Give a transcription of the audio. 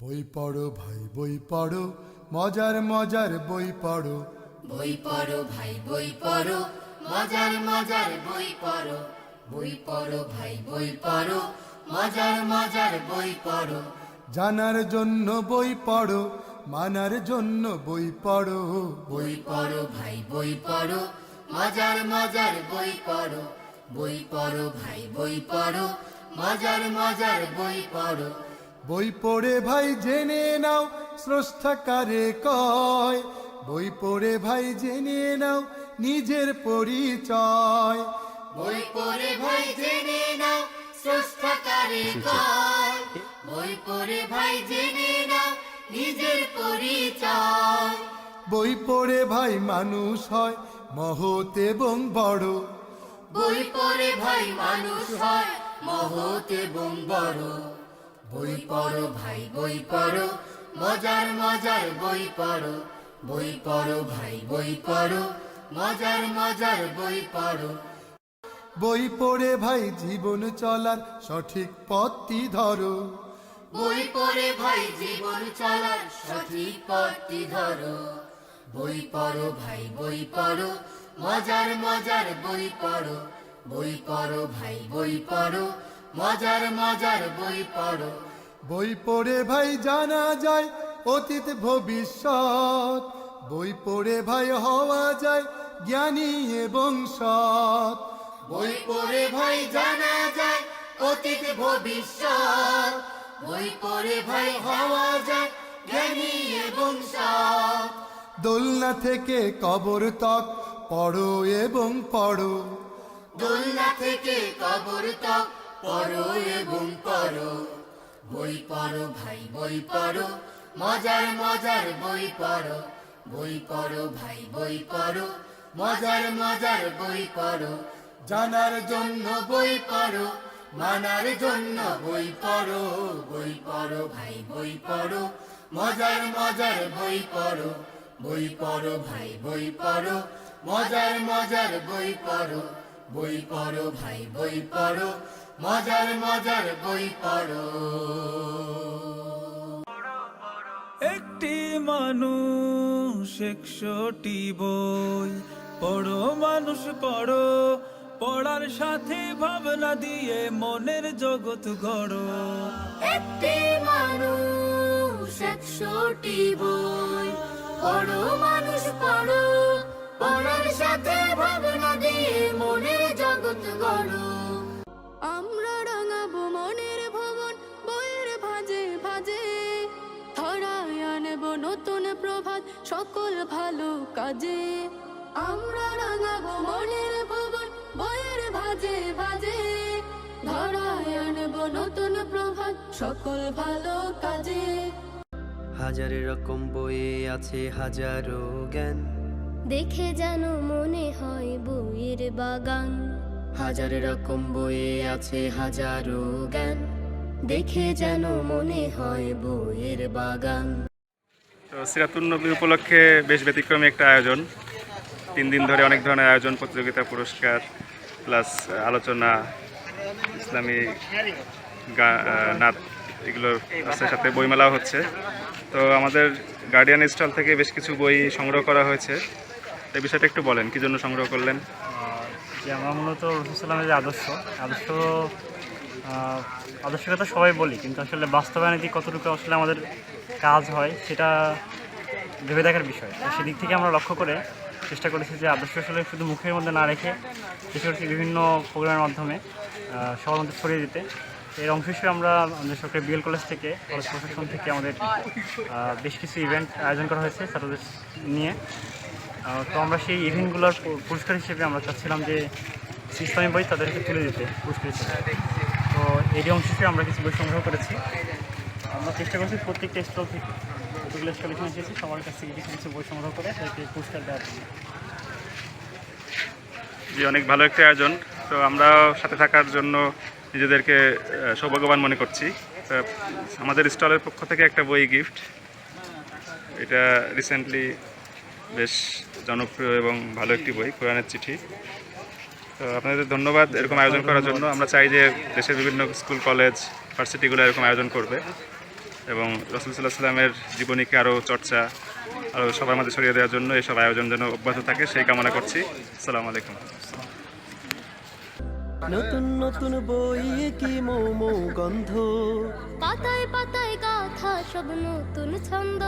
বই পড়ো ভাই বই পড়ো মজার মজার বই পড়ো বই পড়ো ভাই বই পড়ো মজার মজার বই পড়ো বই পড়ো ভাই বই পড়ো মজার মজার বই পড়ো জানার জন্য বই পড়ো মানার জন্য বই পড়ো বই পড়ো ভাই বই পড়ো মজার মজার বই পড়ো বই পড়ো ভাই বই পড়ো মজার মজার বই পড়ো বই পড়ে ভাই জেনে নাও স্রষ্টা কারে কয়? বই পড়ে ভাই জেনে নাও নিজের পরিচয়। বই পড়ে ভাই জেনে নাও স্রষ্টা কারে কয়? বই পড়ে ভাই জেনে নাও নিজের পরিচয়। বই পড়ে ভাই মানুষ হয় মহৎ এবং বড়। বই পড়ে ভাই মানুষ হয় মহৎ এবং বড়। বই পড়ো ভাই বই পড়ো। মজার মজার বই পড়ো। বই পড়ো ভাই বই পড়ো। মজার মজার বই পড়ো। বই পড়ে ভাই জীবন চলার সঠিক পথটি ধরো। বই পড়ে ভাই জীবন চলার সঠিক পথটি ধরো। বই পড়ো ভাই বই পড়ো। মজার মজার বই পড়ো। বই পড়ো ভাই বই পড়ো। মজার মজার বই পড়ো। বই পড়ে ভাই জানা যায় অতীত ভবিষ্যৎ। বই পড়ে ভাই হওয়া যায় জ্ঞানী এবং সৎ। বই পড়ে ভাই জানা যায় অতীত ভবিষ্যৎ। বই পড়ে ভাই হওয়া যায় জ্ঞানী এবং সৎ। দোলনা থেকে কবর তক পড়ো এবং পড়ো। দোলনা থেকে কবর তক পড়ো এবং পড়ো বই পড়ো ভাই বই পড়ো মজার মজার বই পড়ো বই পড়ো ভাই বই পড়ো মজার মজার বই পড়ো জানার জন্য বই পড়ো মানার জন্য বই পড়ো বই পড়ো ভাই বই পড়ো মজার মজার বই পড়ো বই পড়ো ভাই বই পড়ো মজার মজার বই পড়ো বই পড়ো ভাই বই পড়ো মজার মজার বই পড়ো। একটি মানুষ একশোটি বই পড়ো মানুষ পড়ো পড়ার সাথে ভাবনা দিয়ে মনের জগৎ গড়ো। একটি মানুষ একশোটি বই পড়ো মানুষ পড়ো পড়ার সাথে ভাবনা দিয়ে মনের জগৎ গড়ো। প্রভাত সকল ভালো কাজে। আমরা রাঙাবো মনের ভবন বইয়ের ভাজে ভাজে। ধরায় আনব নতুন প্রভাত সকল ভালো কাজে। হাজার রকম বইয়ে আছে হাজারো জ্ঞান। দেখে যেন মনে হয় বইয়ের বাগান। হাজার রকম বইয়ে আছে হাজারো জ্ঞান। দেখে যেন মনে হয় বইয়ের বাগান। তো সিরাতুন নবী উপলক্ষে বেশ ব্যতিক্রমী একটা আয়োজন। তিন দিন ধরে অনেক ধরনের আয়োজন, প্রতিযোগিতা, পুরস্কার প্লাস আলোচনা, ইসলামী নাত এগুলোর আছে সাথে বইমেলাও হচ্ছে। তো আমাদের গার্ডিয়ান স্টল থেকে বেশ কিছু বই সংগ্রহ করা হয়েছে। এই বিষয়টা একটু বলেন, কি জন্য সংগ্রহ করলেন? যে আমরা মূলত রসুলামের যে আদর্শ আদর্শ আদর্শের কথা সবাই বলি, কিন্তু আসলে বাস্তবায়নে দিয়ে কতটুকু আসলে আমাদের কাজ হয়, সেটা ভেবে দেখার বিষয়। সেদিক থেকে আমরা লক্ষ্য করে চেষ্টা করেছি যে আদর্শ আসলে শুধু মুখের মধ্যে না রেখে চেষ্টা করেছি বিভিন্ন প্রোগ্রামের মাধ্যমে সবার মধ্যে ছড়িয়ে দিতে। এর অংশ হিসেবে আমরা আমাদের সরকারি বিএল কলেজ থেকে, কলেজ প্রশাসন থেকে আমাদের বেশ কিছু ইভেন্ট আয়োজন করা হয়েছে ছাত্রদের নিয়ে। তো আমরা সেই ইভেন্টগুলোর পুরস্কার হিসেবে আমরা চাচ্ছিলাম যে ইসলামী বই তাদেরকে তুলে দিতে পুরস্কার হিসেবে। তো এরই অংশ হিসেবে আমরা কিছু বই সংগ্রহ করেছি। আমরা চেষ্টা করছি প্রত্যেকটা স্টল থেকে। যতগুলো স্টল এখানে এসেছি, সবার কাছ থেকে কিছু কিছু বই সংগ্রহ করে তাদেরকে পুরস্কার দেওয়ার জন্য। যে অনেক ভালো একটা আয়োজন। তো আমরা সাথে থাকার জন্য নিজেদেরকে সৌভাগ্যবান মনে করছি। আমাদের স্টলের পক্ষ থেকে একটা বই গিফট এটা রিসেন্টলি বেশ জনপ্রিয় এবং ভালো একটি বই, কোরআনের চিঠি। তো আপনাদের ধন্যবাদ এরকম আয়োজন করার জন্য। আমরা চাই যে দেশের বিভিন্ন স্কুল, কলেজ, ভার্সিটিগুলো এরকম আয়োজন করবে। এবং রসুল সাল্লাহ সাল্লামের জীবনীকে আরও চর্চা আরও সবার মাঝে ছড়িয়ে দেওয়ার জন্য এসব আয়োজন যেন অব্যাহত থাকে সেই কামনা করছি। আসসালামু আলাইকুম। নতুন নতুন বই কি মৌ মৌ গন্ধ? পাতায় পাতায় গাথা সব নতুন ছন্দ।